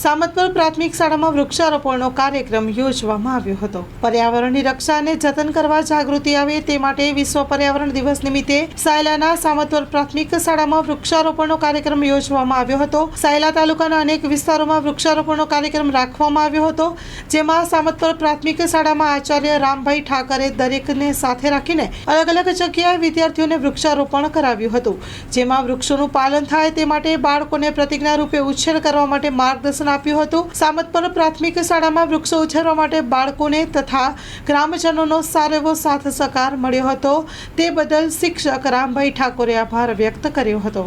સામતપર પ્રાથમિક શાળામાં વૃક્ષારોપણનો કાર્યક્રમ યોજવામાં આવ્યો હતો. પર્યાવરણની રક્ષા અને જતન કરવા જાગૃતિ આવે તે માટે વિશ્વ પર્યાવરણ દિવસ નિમિત્તે સાયલાના સામતપર પ્રાથમિક શાળામાં વૃક્ષારોપણનો કાર્યક્રમ યોજવામાં આવ્યો હતો. સાયલા તાલુકાના અનેક વિસ્તારોમાં વૃક્ષારોપણનો કાર્યક્રમ રાખવામાં આવ્યો હતો, જેમાં સામતપર પ્રાથમિક શાળામાં આચાર્ય રામભાઈ ઠાકરે દરેકને સાથે રાખીને અલગ અલગ જગ્યાએ વિદ્યાર્થીઓને વૃક્ષારોપણ કરાવ્યું હતું, જેમાં વૃક્ષોનું પાલન થાય તે માટે બાળકોને પ્રતિજ્ઞા રૂપે ઉછેર કરવા માટે માર્ગદર્શન આપ્યું હતું. સામતપર પ્રાથમિક શાળામાં વૃક્ષો ઉછેરવા માટે બાળકોને તથા ગ્રામજનોનો સારો એવો સાથ સહકાર મળ્યો હતો. તે બદલ શિક્ષક રામભાઈ ઠાકોરે આભાર વ્યક્ત કર્યો હતો.